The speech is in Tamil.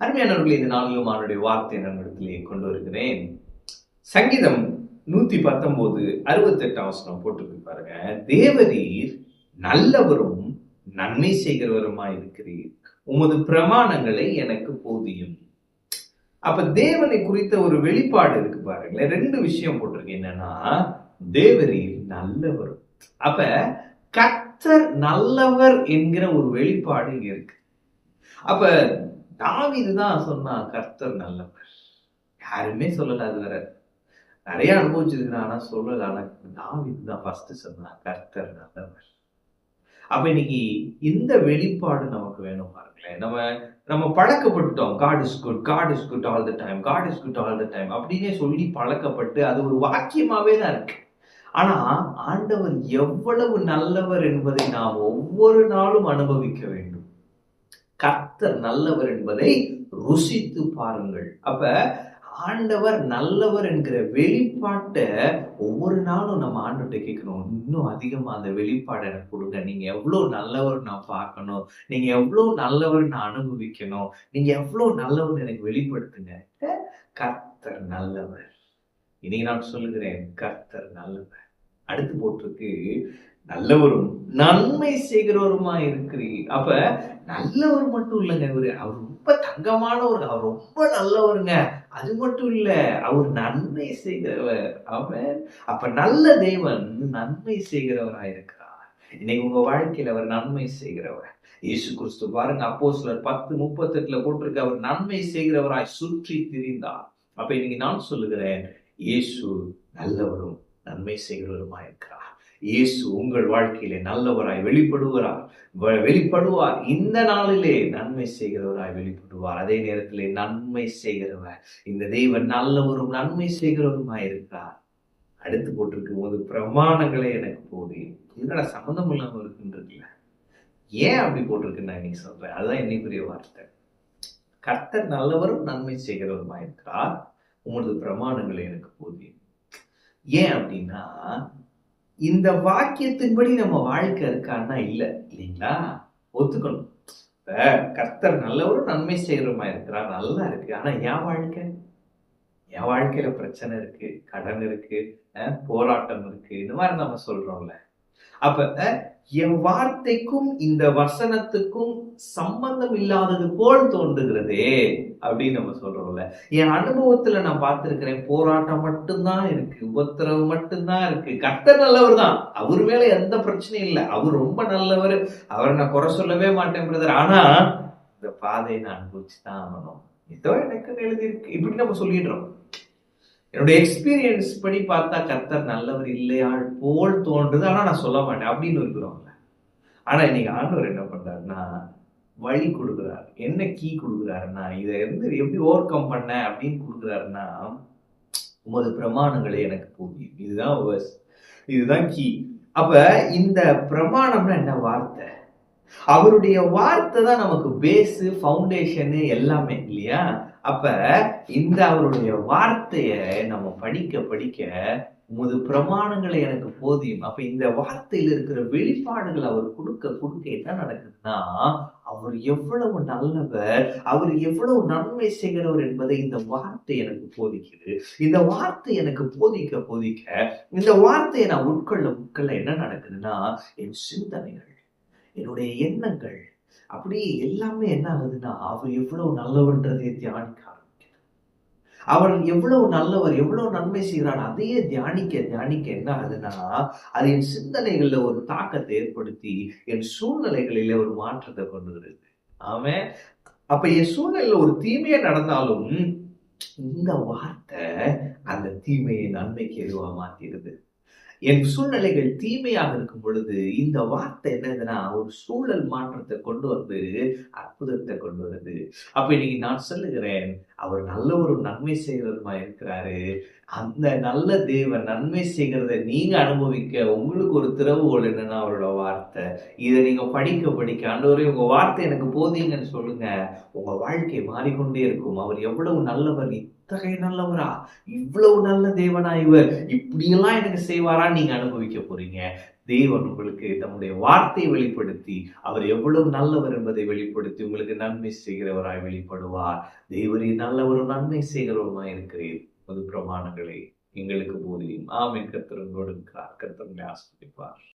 அருமையானவர்களே இந்த நாளிலும் அவனுடைய வார்த்தை நம்மிடத்திலே கொண்டு வருகிறேன். சங்கீதம் நூத்தி பத்தொன்பது அறுபத்தெட்டாம் வசனம் போட்டு பாருங்க. தேவரீர் நல்லவரும் நன்மை செய்கிறவருமாய் இருக்கிறீர். உமது பிரமாணங்களை எனக்கு போதியும். அப்ப தேவனை குறித்த ஒரு வெளிப்பாடு இருக்கு பாருங்களேன் ரெண்டு விஷயம் போட்டிருக்கு. என்னன்னா தேவரீர் நல்லவர் அப்ப கர்த்தர் நல்லவர் என்கிற ஒரு வெளிப்பாடு இங்க இருக்கு. அப்ப தாவிது தான் சொன்னா கர்த்தர் நல்லவர். யாருமே சொல்லல அது வேற. நிறைய அனுபவிச்சிருக்கிறான் ஆனா சொல்லல. ஆனா தாவிது தான் ஃபர்ஸ்ட் சொன்னா கர்த்தர் நல்லவர். அப்ப இன்னைக்கு இந்த வெளிப்பாடு நமக்கு வேணும் பாருங்களேன். நம்ம நம்ம பழக்கப்பட்டுட்டோம். God is good God is good all the time God is good all the time அப்படின்னே சொல்லி பழக்கப்பட்டு அது ஒரு வாக்கியமாவே தான் இருக்கு. ஆனா ஆண்டவர் எவ்வளவு நல்லவர் என்பதை நாம் ஒவ்வொரு நாளும் அனுபவிக்க வேண்டும். கர்த்தர் நல்லவர் என்பதை ருசித்து பாருங்கள். அப்ப ஆண்டவர் நல்லவர் என்கிற வெளிப்பாட்டை ஒவ்வொரு நாளும் நம்ம ஆண்டவர்கிட்ட கேட்கணும். இன்னும் அதிகமா அந்த வெளிப்பாடை எனக்கு கொடுங்க. நீங்க எவ்வளவு நல்லவர் நான் பார்க்கணும். நீங்க எவ்வளவு நல்லவர் நான் அனுபவிக்கணும். நீங்க எவ்வளவு நல்லவர் எனக்கு வெளிப்படுத்துங்க. கர்த்தர் நல்லவர். இன்னைக்கு நான் சொல்லுகிறேன் கர்த்தர் நல்லவர். அடுத்து போட்டிருக்கு நல்லவரும் நன்மை செய்கிறவருமா இருக்கிறீ அப்ப நல்லவர் மட்டும் இல்லைங்க இவரு. அவர் ரொம்ப தங்கமானவர். அவர் ரொம்ப நல்லவருங்க. அது மட்டும் இல்ல அவர் நன்மை செய்கிறவர். அவன் அப்ப நல்ல தேவன் நன்மை செய்கிறவராய் இருக்கிறார். இன்னைக்கு உங்க வாழ்க்கையில அவர் நன்மை செய்கிறவர். இயேசு கிறிஸ்து பாருங்க அப்போ சிலர் பத்து முப்பத்தெட்டுல போட்டிருக்க. அவர் நன்மை செய்கிறவராய் சுற்றி திரிந்தார். அப்ப இன்னைக்கு நான் சொல்லுகிறேன் இயேசு நல்லவரும் நன்மை செய்கிறவருமா இருக்கிறார். இயேசு உங்கள் வாழ்க்கையிலே நல்லவராய் வெளிப்படுகிறார் வ- வெளிப்படுவார். இந்த நாளிலே நன்மை செய்கிறவராய் வெளிப்படுவார். அதே நேரத்திலே நன்மை செய்கிறவர். இந்த தெய்வன் நல்லவரும் நன்மை செய்கிறவருமாய் இருக்கிறார். அடுத்து போட்டிருக்கும் போது பிரமாணங்களே எனக்கு போது இதனால சம்மந்தம் இல்லாமல் இருக்குன்றதுல? ஏன் அப்படி போட்டிருக்குன்னு நான் இன்னைக்கு சொல்றேன். அதுதான் இன்னைக்குரிய வார்த்தை. கர்த்தர் நல்லவரும் நன்மை செய்கிறவருமாய் இருக்கிறார். உங்களது பிரமாணங்களை எனக்கு போதியும் ஏன் அப்படின்னா இந்த வாக்கியத்தின்படி நம்ம வாழ்க்கை இருக்கான்னா இல்லை இல்லைங்களா? ஒத்துக்கணும். இப்ப கர்த்தர் நல்லவரும் நன்மை செய்யறமா இருக்கிறார் நல்லா இருக்கு. ஆனா என் வாழ்க்கை? என் வாழ்க்கையில பிரச்சனை இருக்கு கடன் இருக்கு போராட்டம் இருக்கு. இந்த மாதிரி நம்ம சொல்றோம்ல. அப்ப என் வார்த்தைக்கும் இந்த வசனத்துக்கும் சம்பந்தம் இல்லாதது போல் தோன்றுகிறதே அப்படின்னு நம்ம சொல்றோம்ல. என் அனுபவத்துல நான் பார்த்திருக்கிறேன் போராட்டம் மட்டும்தான் இருக்கு உபத்திரவு மட்டும்தான் இருக்கு. கர்த்தர் நல்லவர் தான். அவர் மேல எந்த பிரச்சனையும் இல்லை. அவர் ரொம்ப நல்லவர். அவரை நான் குறை சொல்லவே மாட்டேன் பிரதர் ஆனா இந்த பாதையை நான் அனுபவிச்சுதான் ஆகணும். இதோ எனக்கு எழுதியிருக்கு. இப்படி நம்ம சொல்லிடுறோம். என்னுடைய எக்ஸ்பீரியன்ஸ் படி பார்த்தா கர்த்தர் நல்லவர் இல்லையா போல் தோன்றுது. ஆனால் நான் சொல்ல மாட்டேன். அப்படின்னு இருக்கிறோம்ல ஆனால் இன்னைக்கு ஆண்டவர் என்ன பண்ணுறாருன்னா வழி கொடுக்குறாரு. என்ன கீ கொடுக்குறாருன்னா இதை வந்து எப்படி ஓவர் கம் பண்ண அப்படின்னு கொடுக்குறாருன்னா உமது பிரமாணங்களே எனக்கு போதியும் இதுதான் இதுதான் கீ அப்ப இந்த பிரமாணம்னா என்ன வார்த்தை? அவருடைய வார்த்தை தான் நமக்கு பேஸு ஃபவுண்டேஷனு எல்லாமே இல்லையா? அப்ப இந்த அவருடைய வார்த்தைய நம்ம படிக்க படிக்க உமது பிரமாணங்களை எனக்கு போதியும். அப்ப இந்த வார்த்தையில இருக்கிற வெளிப்பாடுகள் அவர் கொடுக்க கொடுக்க என்ன நடக்குதுன்னா அவர் எவ்வளவு நல்லவர் அவர் எவ்வளவு நன்மை செய்கிறவர் என்பதை இந்த வார்த்தை எனக்கு போதிக்குது. இந்த வார்த்தை எனக்கு போதிக்க போதிக்க இந்த வார்த்தையை நான் உட்கொள்ள உட்கொள்ள என்ன நடக்குதுன்னா என் சிந்தனைகள் என்னுடைய எண்ணங்கள். அப்படி எல்லாமே என்ன ஆகுதுன்னா அவர் எவ்வளவு நல்லவன்றதை தியானிக்க ஆரம்பிக்குது அவர் எவ்வளவு நல்லவர் எவ்வளவு நன்மை செய்கிறார் அதையே தியானிக்க தியானிக்க என்ன ஆகுதுன்னா அது என் சிந்தனைகள்ல ஒரு தாக்கத்தை ஏற்படுத்தி என் சூழ்நிலைகளில ஒரு மாற்றத்தை கொண்டு வருது. ஆமே அப்ப என் சூழ்நிலையில ஒரு தீமையே நடந்தாலும் இந்த வார்த்தை அந்த தீமையை நன்மைக்கு எதுவா மாத்திடுது? என் சூழ்நிலைகள் தீமையாக இருக்கும் பொழுது இந்த வார்த்தை என்னதுன்னா ஒரு சூழல் மாற்றத்தை கொண்டு வந்து அற்புதத்தை கொண்டு வருது. அப்ப இன்னைக்கு நான் சொல்லுகிறேன் அவர் நல்ல ஒரு நன்மை செய்கிறதுமா இருக்கிறாரு. அந்த நல்ல தேவன் நன்மை செய்கிறத நீங்க அனுபவிக்க உங்களுக்கு ஒரு திறவுகோல் என்னன்னா அவரோட வார்த்தை. இதை நீங்க படிக்க படிக்க ஆண்டவரே உங்க வார்த்தை எனக்கு போதீங்கன்னு சொல்லுங்க. உங்க வாழ்க்கை மாறிக்கொண்டே இருக்கும். அவர் எவ்வளவு நல்லவர் இத்தகைய நல்லவரா? இவ்வளவு நல்ல தேவனா இவர்? இப்படியெல்லாம் எனக்கு செய்வாரா நீங்க அனுபவிக்க போறீங்க. தேவன் உங்களுக்கு தம்முடைய வார்த்தையை வெளிப்படுத்தி அவர் எவ்வளவு நல்லவர் என்பதை வெளிப்படுத்தி உங்களுக்கு நன்மை செய்கிறவராய் வெளிப்படுவார். தேவரே நல்லவரும் நன்மை செய்கிறவருமாய் இருக்கிறேன் பொது பிரமாணங்களை எங்களுக்கு போதியும். ஆமென். கத்திரங்களோடு உங்களோடு இருக்கிறார். கர்த்தர் ஆஸ்வதிப்பார்.